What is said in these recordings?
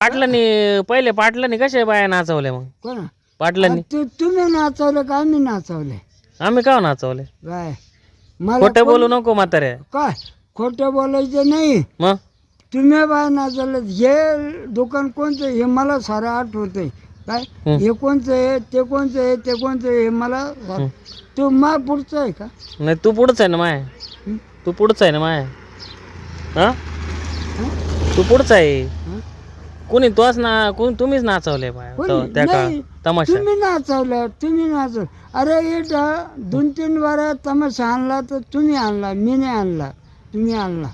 पाटलांनी पहिले पाटलांनी कशा बाया नाचवल्या मग? कोण? पाटलांनी. तू तुम्ही नाचवलं का आम्ही नाचवले? आम्ही का नाचवले? काय मला खोटं बोलू नको म्हाताऱ्या काय? खोटं बोलायचं नाही. मग? तुम्ही बाय नाचवलं. हे दुकान कोणतं? हे मला सारं आठवतंय. काय हं. हे कोणचं आहे? ते कोणचं आहे? ते कोणचं आहे? हे मला तू मा पुढचं आहे का? नाही तू पुढच आहे ना माय? हं? तू पुढच आहे ना माय? हा? तू पुढचा आहे. हं? कोणी तोच ना कोणी तुम्हीच नाचवले बाया. कोणी? तो- त्या का नाही. तमाशा. तुम्ही नाचवलं तुम्ही नाचव अरे इट दोन तीन बारा तमाशा आणला तर तुम्ही आणला मी नाही आणला तुम्ही आणला.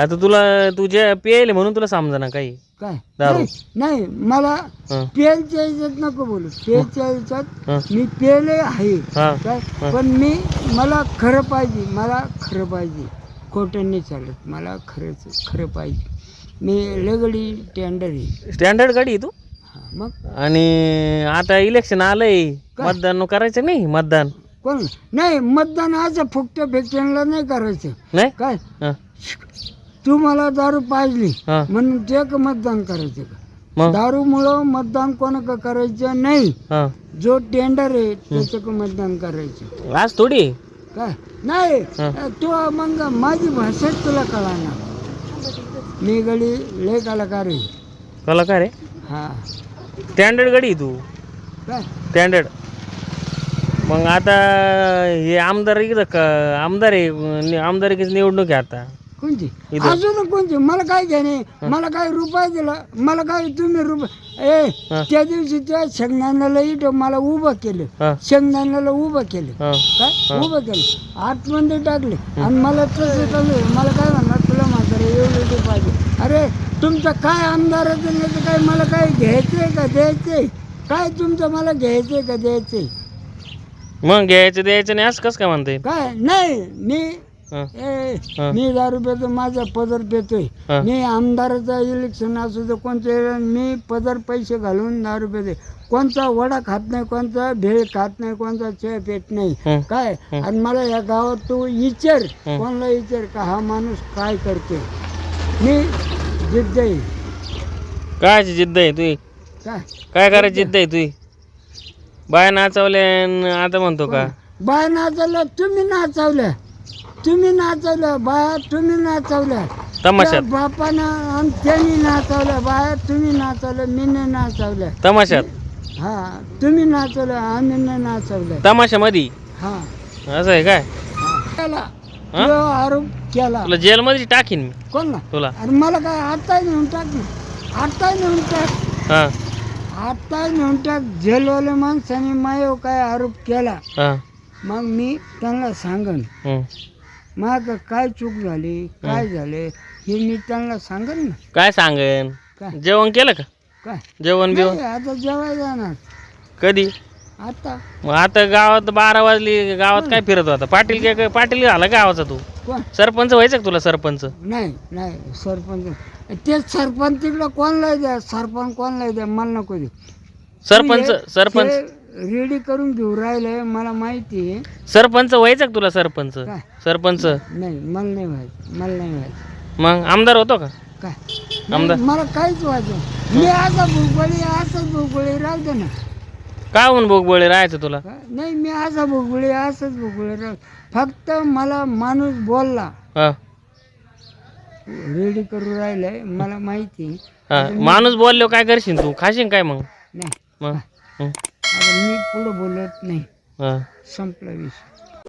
आता तुला तुझ्या पियाले म्हणून तुला समजा ना काही. काय? दारू. नाही नाही मला हं, पेलच्या ह्याच्यात नको बोलू. पेलच्या ह्याच्यात हं, मी पेले आहे. हा. काय? हं. पण मी मला खरं पाहिजे मला खरं पाहिजे. खोटं नाही चालत मला खरंच खरं पाहिजे. मी लगडी टेंडर आहे. स्टँडर्ड गाडी आहे तू? हा, मग? आणि आता इलेक्शन आलंय? मतदान करायचं नाही मतदान? कोण? नाही मतदान असं फुकट फेकटेनला नाही करायचं. नाही? काय? हं, तू मला दारू पाजली हं. म्हणून ते का मतदान करायचं. का मग? दारूमुळं मतदान कोणाक करायचं नाही. हा. जो टेंडर आहे त्याचं मतदान करायचं. आज थोडी? काय? नाही. हं. तू मग माझी भाषाच तुला कळणार मी गडी लय कलाकार आहे. कलाकार आहे? हा. स्टँडर्ड गाडी आहे तू. काय? स्टँडर्ड मग आता हे आमदार इकडं क- आमदार आहे नि- आमदारकीची निवडणूक आहे आता. कोणती? इथं. अजून कोणती? मला काय घेणे? मला काय रुपये दिला? मला काय तुम्ही रुपये ए हं. त्या दिवशी त्या शेंगदाण्याला इथं मला उभं केलं. हा. शेंगदाण्याला उभं केलं. हा. काय? उभं केलं. आतमध्ये टाकले. आणि मला तसं टाकलं मला काय म्हणणार? तुला म्हातारे एवढं ते पाहिजे. अरे तुमचं काय आमदाराचं नाही काय मला काय घ्यायचंय का द्यायचंय काय तुमचं मला घ्यायचंय का द्यायचंय मग घ्यायचं द्यायचं नाही असं कसं काय म्हणते काय? नाही मी ए. मी दारू पितो माझा पदर पितोय. हा. मी आमदाराचं इलेक्शन असू दे कोणतं मी पदर पैसे घालून दारू पितोय कोणता वडा खात नाही कोणता भेळ खात नाही कोणता चहा पेट नाही. काय. आणि मला या गावात तू विचार. कोणाला विचार का हा माणूस काय करते मी जिद्द आहे. काय जिद्द आहे तुझी काय? काय करायची जिद्द? आहे तुझी बाय नाचवले आणि आता म्हणतो का? बाय नाचवल्या तुम्ही नाचवल्या. तुम्ही नाचवल्या बाया तुम्ही नाचवल्या त्या तमाशात बापानं आणि त्यांनी नाचवल्या बाया तुम्ही नाचवल्या मी नाही नाचवल्या तमाशात. हा तुम्ही नाचवल्या आम्ही नाही नाचवल्या तमाशामध्ये? हा. असं आहे काय? हा? तो आरोप केला. तुला जेलमध्ये टाकीन मी. कोण? ना तुला. अरे मला काय आता नेऊन टाक ना आता नेऊन टाक. हा. आता नेऊन टाक. जेलवाले माणसाने मायव काय आरोप केला? हा. मग मी त्यांना सांगन. मग काय चूक झाली काय झाले हे मी त्यांना सांगन ना. काय सांगेन? काय? जेवण केलं का? काय? जेवण बिवण? नाही, आता जेवायला जाणार. कधी? आता. मग आता गावात बारा वाजली गावात काय फिरत होता? पाटील काय काय पाटील झाला गावाचा तू? कोण? सरपंच व्हायचं का तुला सरपंच? नाही नाही सरपंच. तेच सरपंच तिकडं कोणला द्या सरपंच कोणला द्या मला नको देऊ. सरपंच सरपंच रेडी करून घेऊ राहिले मला माहिती आहे. सरपंच व्हायचं का तुला सरपंच? काय? सरपंच. नाही मला नाही व्हायचं मला नाही व्हायचं. मग आमदार होतो का? काय? आमदार? मला काहीच व्हायचं मी आता भुगबळी असंच भुगबळी राहू दे ना. का म्हणून बोगबळे राहायचं तुला? काय? नाही मी असा भुगबळी असंच भुगबळी राहू फक्त मला माणूस बोलला. हा. रेडी करून राहिलाय मला माहिती आहे. हा. माणूस बोललो काय करशील तू? खाशील काय मग? नाही. मग? हं. आता मी पुढं बोलत नाही हा. संपला विषय